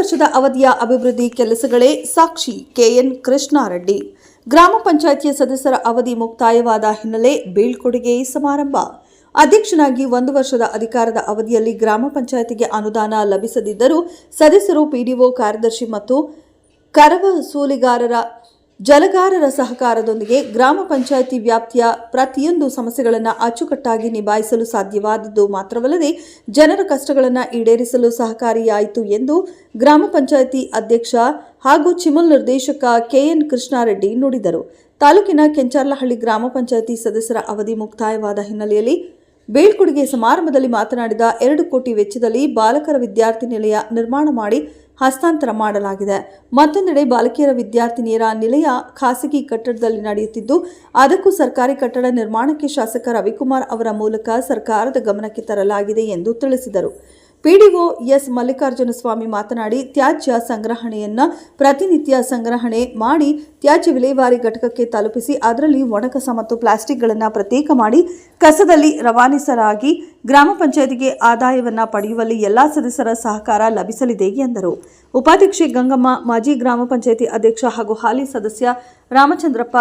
ವರ್ಷದ ಅವಧಿಯ ಅಭಿವೃದ್ಧಿ ಕೆಲಸಗಳೇ ಸಾಕ್ಷಿ ಕೆಎನ್ ಕೃಷ್ಣಾರೆಡ್ಡಿ. ಗ್ರಾಮ ಪಂಚಾಯಿತಿಯ ಸದಸ್ಯರ ಅವಧಿ ಮುಕ್ತಾಯವಾದ ಹಿನ್ನೆಲೆ ಬೀಳ್ಕೊಡುಗೆ ಸಮಾರಂಭ. ಅಧ್ಯಕ್ಷನಾಗಿ ಒಂದು ವರ್ಷದ ಅಧಿಕಾರದ ಅವಧಿಯಲ್ಲಿ ಗ್ರಾಮ ಪಂಚಾಯಿತಿಗೆ ಅನುದಾನ ಲಭಿಸದಿದ್ದರೂ ಸದಸ್ಯರು ಪಿಡಿಒ ಕಾರ್ಯದರ್ಶಿ ಮತ್ತು ಕರವ ಸೂಲಿಗಾರರ ಜಲಗಾರರ ಸಹಕಾರದೊಂದಿಗೆ ಗ್ರಾಮ ಪಂಚಾಯಿತಿ ವ್ಯಾಪ್ತಿಯ ಪ್ರತಿಯೊಂದು ಸಮಸ್ಯೆಗಳನ್ನು ಅಚ್ಚುಕಟ್ಟಾಗಿ ನಿಭಾಯಿಸಲು ಸಾಧ್ಯವಾದದ್ದು ಮಾತ್ರವಲ್ಲದೆ ಜನರ ಕಷ್ಟಗಳನ್ನು ಈಡೇರಿಸಲು ಸಹಕಾರಿಯಾಯಿತು ಎಂದು ಗ್ರಾಮ ಪಂಚಾಯಿತಿ ಅಧ್ಯಕ್ಷ ಹಾಗೂ ಚಿಮುಲ್ ನಿರ್ದೇಶಕ ಕೆಎನ್ ಕೃಷ್ಣಾರೆಡ್ಡಿ ನುಡಿದರು. ತಾಲೂಕಿನ ಕೆಂಚಾರ್ಲಹಳ್ಳಿ ಗ್ರಾಮ ಪಂಚಾಯಿತಿ ಸದಸ್ಯರ ಅವಧಿ ಮುಕ್ತಾಯವಾದ ಹಿನ್ನೆಲೆಯಲ್ಲಿ ಬೀಳ್ಕೊಡುಗೆ ಸಮಾರಂಭದಲ್ಲಿ ಮಾತನಾಡಿದ ಎರಡು ಕೋಟಿ ವೆಚ್ಚದಲ್ಲಿ ಬಾಲಕರ ವಿದ್ಯಾರ್ಥಿ ನಿಲಯ ನಿರ್ಮಾಣ ಮಾಡಿ ಹಸ್ತಾಂತರ ಮಾಡಲಾಗಿದೆ. ಮತ್ತೊಂದೆಡೆ ಬಾಲಕಿಯರ ವಿದ್ಯಾರ್ಥಿನಿಯರ ನಿಲಯ ಖಾಸಗಿ ಕಟ್ಟಡದಲ್ಲಿ ನಡೆಯುತ್ತಿದ್ದು, ಅದಕ್ಕೂ ಸರ್ಕಾರಿ ಕಟ್ಟಡ ನಿರ್ಮಾಣಕ್ಕೆ ಶಾಸಕ ರವಿಕುಮಾರ್ ಅವರ ಮೂಲಕ ಸರ್ಕಾರದ ಗಮನಕ್ಕೆ ತರಲಾಗಿದೆ ಎಂದು ತಿಳಿಸಿದರು. ಪಿಡಿಒ ಎಸ್ ಮಲ್ಲಿಕಾರ್ಜುನ ಸ್ವಾಮಿ ಮಾತನಾಡಿ ತ್ಯಾಜ್ಯ ಸಂಗ್ರಹಣೆಯನ್ನು ಪ್ರತಿನಿತ್ಯ ಸಂಗ್ರಹಣೆ ಮಾಡಿ ತ್ಯಾಜ್ಯ ವಿಲೇವಾರಿ ಘಟಕಕ್ಕೆ ತಲುಪಿಸಿ ಅದರಲ್ಲಿ ಒಣಕಸ ಮತ್ತು ಪ್ಲಾಸ್ಟಿಕ್ಗಳನ್ನು ಪ್ರತ್ಯೇಕ ಮಾಡಿ ಕಸದಲ್ಲಿ ರವಾನಿಸಲಾಗಿ ಗ್ರಾಮ ಪಂಚಾಯತಿಗೆ ಆದಾಯವನ್ನು ಪಡೆಯುವಲ್ಲಿ ಎಲ್ಲಾ ಸದಸ್ಯರ ಸಹಕಾರ ಲಭಿಸಲಿದೆ ಎಂದರು. ಉಪಾಧ್ಯಕ್ಷೆ ಗಂಗಮ್ಮ, ಮಾಜಿ ಗ್ರಾಮ ಪಂಚಾಯತಿ ಅಧ್ಯಕ್ಷ ಹಾಗೂ ಹಾಲಿ ಸದಸ್ಯ Ramachandrappa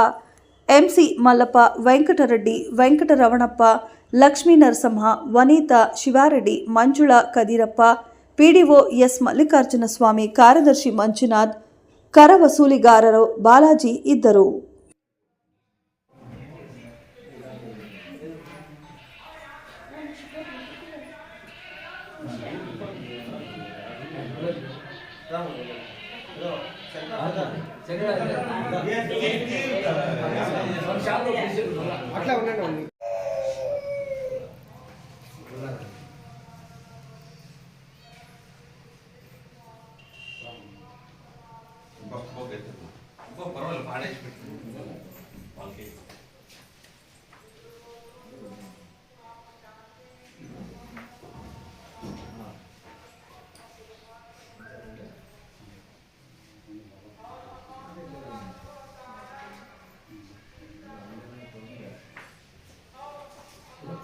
MC Mallappa, Venkatareddy, Venkataravanappa, Lakshmi Narasimha, Vanitha Shivareddy, Manjula Kadirappa, PDO S Mallikarjuna Swamy ಕಾರ್ಯದರ್ಶಿ ಮಂಜುನಾಥ್, ಕರ ವಸೂಲಿಗಾರರು ಬಾಲಾಜಿ ಇದ್ದರು. అట్లా ఉండండి ఉంది పర్వాలేదు పాడేసి పెట్టు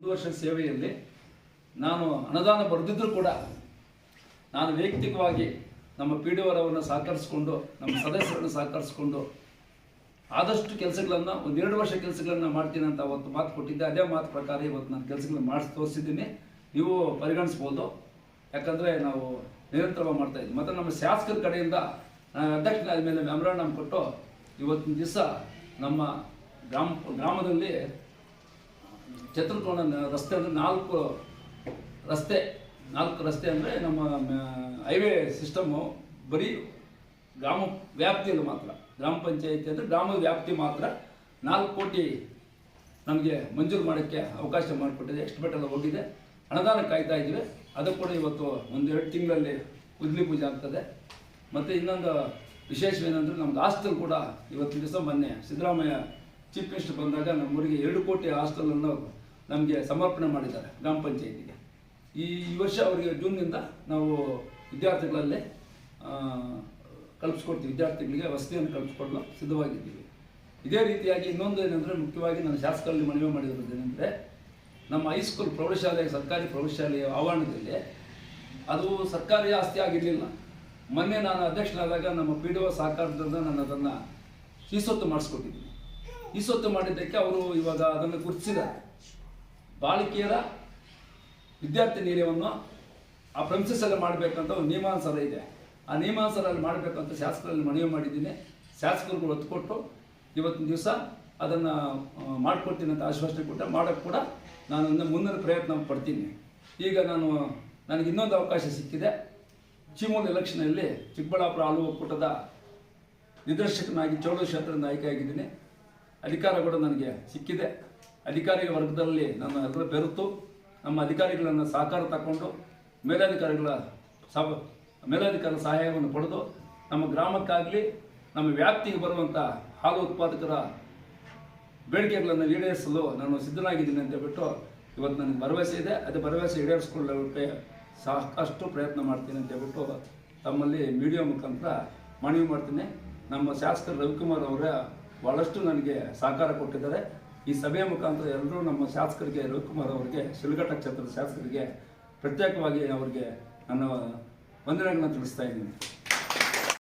ಒಂದು ವರ್ಷ ಸೇವೆಯಲ್ಲಿ ನಾನು ಅನುದಾನ ಬರೆದಿದ್ದರೂ ಕೂಡ ನಾನು ವೈಯಕ್ತಿಕವಾಗಿ ನಮ್ಮ ಪಿ ಡಿ ಅವರನ್ನು ಸಹಕರಿಸಿಕೊಂಡು, ನಮ್ಮ ಸದಸ್ಯರನ್ನು ಸಹಕರಿಸಿಕೊಂಡು ಆದಷ್ಟು ಕೆಲಸಗಳನ್ನು ಒಂದೆರಡು ವರ್ಷ ಕೆಲಸಗಳನ್ನು ಮಾಡ್ತೀನಿ ಅಂತ ಅವತ್ತು ಮಾತು ಕೊಟ್ಟಿದ್ದೆ. ಅದೇ ಮಾತು ಪ್ರಕಾರ ಇವತ್ತು ನಾನು ಕೆಲಸಗಳನ್ನು ಮಾಡಿಸಿ, ತೋರಿಸಿದ್ದೀನಿ. ನೀವು ಪರಿಗಣಿಸ್ಬೋದು. ಯಾಕಂದರೆ ನಾವು ನಿರಂತರವಾಗಿ ಮಾಡ್ತಾ ಇದ್ದೀವಿ. ಮತ್ತು ನಮ್ಮ ಶಾಸಕರ ಕಡೆಯಿಂದ ನಾನು ಅಧ್ಯಕ್ಷನಾದ ಮೇಲೆ ಮೆಮೊರಾಂಡಮ್ ಕೊಟ್ಟು ಇವತ್ತಿನ ದಿವಸ ನಮ್ಮ ಗ್ರಾಮ, ಗ್ರಾಮದಲ್ಲಿ ಚತುರ್ಕೋಣ ರಸ್ತೆ ಅಂದರೆ ನಾಲ್ಕು ರಸ್ತೆ ನಾಲ್ಕು ರಸ್ತೆ ಅಂದರೆ ನಮ್ಮ ಹೈವೇ ಸಿಸ್ಟಮ್ಮು ಬರೀ ಗ್ರಾಮ ವ್ಯಾಪ್ತಿಯಲ್ಲಿ ಮಾತ್ರ. ಗ್ರಾಮ ಪಂಚಾಯಿತಿ ಅಂದರೆ ಗ್ರಾಮ ವ್ಯಾಪ್ತಿ ಮಾತ್ರ ನಾಲ್ಕು ಕೋಟಿ ನಮಗೆ ಮಂಜೂರು ಮಾಡೋಕ್ಕೆ ಅವಕಾಶ ಮಾಡಿಕೊಟ್ಟಿದೆ. ಎಷ್ಟು ಬೆಟ್ಟೆಲ್ಲ ಹೋಗಿದೆ, ಅನುದಾನ ಕಾಯ್ತಾ ಇದ್ದೀವಿ. ಅದು ಕೂಡ ಇವತ್ತು ಒಂದೆರಡು ತಿಂಗಳಲ್ಲಿ ಉದ್ಲಿ ಪೂಜೆ ಆಗ್ತದೆ. ಮತ್ತು ಇನ್ನೊಂದು ವಿಶೇಷವೇನೆಂದರೆ ನಮ್ಮ ಹಾಸ್ಟೆಲ್ ಕೂಡ ಇವತ್ತು ದಿವಸ ಮೊನ್ನೆ ಸಿದ್ದರಾಮಯ್ಯ ಚೀಫ್ ಮಿನಿಸ್ಟರ್ ಬಂದಾಗ ನಮ್ಮೂರಿಗೆ ಎರಡು ಕೋಟಿ ಹಾಸ್ಟೆಲನ್ನು ನಮಗೆ ಸಮರ್ಪಣೆ ಮಾಡಿದ್ದಾರೆ ಗ್ರಾಮ ಪಂಚಾಯಿತಿಗೆ. ಈ ವರ್ಷ ಅವರಿಗೆ ಜೂನ್ನಿಂದ ನಾವು ವಿದ್ಯಾರ್ಥಿಗಳಲ್ಲೇ ಕಲ್ಪಿಸ್ಕೊಡ್ತೀವಿ. ವಿದ್ಯಾರ್ಥಿಗಳಿಗೆ ವಸತಿಯನ್ನು ಕಲ್ಪಿಸ್ಕೊಡಲು ಸಿದ್ಧವಾಗಿದ್ದೀವಿ. ಇದೇ ರೀತಿಯಾಗಿ ಇನ್ನೊಂದು ಏನಂದರೆ ಮುಖ್ಯವಾಗಿ ನಾನು ಶಾಸಕರಲ್ಲಿ ಮನವಿ ಮಾಡಿರೋದು ಏನಂದರೆ, ನಮ್ಮ ಹೈಸ್ಕೂಲ್ ಪ್ರೌಢಶಾಲೆ ಸರ್ಕಾರಿ ಪ್ರೌಢಶಾಲೆಯ ಆವರಣದಲ್ಲಿ ಅದು ಸರ್ಕಾರಿ ಆಸ್ತಿ ಆಗಿರಲಿಲ್ಲ. ಮೊನ್ನೆ ನಾನು ಅಧ್ಯಕ್ಷನಾದಾಗ ನಮ್ಮ ಪಿ ಡಿ ಒ ಸಹಕಾರದಿಂದ ನಾನು ಅದನ್ನು ಶೀಸತ್ತು ಮಾಡಿಸ್ಕೊಟ್ಟಿದ್ದೀನಿ. ಈಸೊತ್ತು ಮಾಡಿದ್ದಕ್ಕೆ ಅವರು ಇವಾಗ ಅದನ್ನು ಗುರುತಿಸಿದ್ದಾರೆ. ಬಾಲಕಿಯರ ವಿದ್ಯಾರ್ಥಿ ನಿಲಯವನ್ನು ಆ ಪ್ರಮಿಸಲ್ಲಿ ಮಾಡಬೇಕಂತ ಒಂದು ನಿಯಮಾನುಸಾರ ಇದೆ. ಆ ನಿಯಮಾನುಸಾರಲ್ಲಿ ಮಾಡಬೇಕಂತ ಶಾಸಕರಲ್ಲಿ ಮನವಿ ಮಾಡಿದ್ದೀನಿ. ಶಾಸಕರುಗಳು ಒತ್ತು ಕೊಟ್ಟು ಇವತ್ತಿನ ದಿವಸ ಅದನ್ನು ಮಾಡಿಕೊಡ್ತೀನಿ ಅಂತ ಆಶ್ವಾಸನೆ ಕೊಟ್ಟೆ ಮಾಡೋಕ್ಕೆ ಕೂಡ ನಾನು ಮುಂದಿನ ಪ್ರಯತ್ನ ಪಡ್ತೀನಿ. ಈಗ ನಾನು, ನನಗೆ ಇನ್ನೊಂದು ಅವಕಾಶ ಸಿಕ್ಕಿದೆ. ಚಿಮೂಲ್ ಎಲೆಕ್ಷನಲ್ಲಿ ಚಿಕ್ಕಬಳ್ಳಾಪುರ ಆಲೂ ಒಕ್ಕೂಟದ ನಿರ್ದೇಶಕನಾಗಿ ಚೌಡ ಕ್ಷೇತ್ರದ ಆಯ್ಕೆಯಾಗಿದ್ದೀನಿ ಅಧಿಕಾರ ಕೂಡ ನನಗೆ ಸಿಕ್ಕಿದೆ. ಅಧಿಕಾರಿ ವರ್ಗದಲ್ಲಿ ನನ್ನ ಹೆಸರು ಬೆರೆತು ನಮ್ಮ ಅಧಿಕಾರಿಗಳನ್ನು ಸಹಕಾರ ತಗೊಂಡು ಮೇಲಧಿಕಾರಿಗಳ ಸಹ ಮೇಲಧಿಕಾರಿ ಸಹಾಯವನ್ನು ಪಡೆದು ನಮ್ಮ ಗ್ರಾಮಕ್ಕಾಗಲಿ ನಮ್ಮ ವ್ಯಾಪ್ತಿಗೆ ಬರುವಂಥ ಹಾಲು ಉತ್ಪಾದಕರ ಬೇಡಿಕೆಗಳನ್ನು ಈಡೇರಿಸಲು ನಾನು ಸಿದ್ಧನಾಗಿದ್ದೀನಿ ಅಂತ ಹೇಳ್ಬಿಟ್ಟು ಇವತ್ತು ನನಗೆ ಭರವಸೆ ಇದೆ. ಅದು ಭರವಸೆ ಈಡೇರಿಸ್ಕೊಳ್ಳೋಕ್ಕೆ ಸಾಕಷ್ಟು ಪ್ರಯತ್ನ ಮಾಡ್ತೀನಿ ಅಂತ ಹೇಳ್ಬಿಟ್ಟು ತಮ್ಮಲ್ಲಿ ಮೀಡಿಯಾ ಮುಖಾಂತರ ಮನವಿ ಮಾಡ್ತೀನಿ. ನಮ್ಮ ಶಾಸಕ ರವಿಕುಮಾರ್ ಅವರ ಭಾಳಷ್ಟು ನನಗೆ ಸಹಕಾರ ಕೊಟ್ಟಿದ್ದಾರೆ. ಈ ಸಭೆಯ ಮುಖಾಂತರ ಎಲ್ಲರೂ ನಮ್ಮ ಶಾಸಕರಿಗೆ, ರವಿಕುಮಾರ್ ಅವರಿಗೆ, ಶಿಲ್ಘಟ್ಟ ಕ್ಷೇತ್ರದ ಶಾಸಕರಿಗೆ ಪ್ರತ್ಯೇಕವಾಗಿ ಅವರಿಗೆ ನನ್ನ ವಂದನೆಗಳನ್ನು ತಿಳಿಸ್ತಾ ಇದ್ದೀನಿ.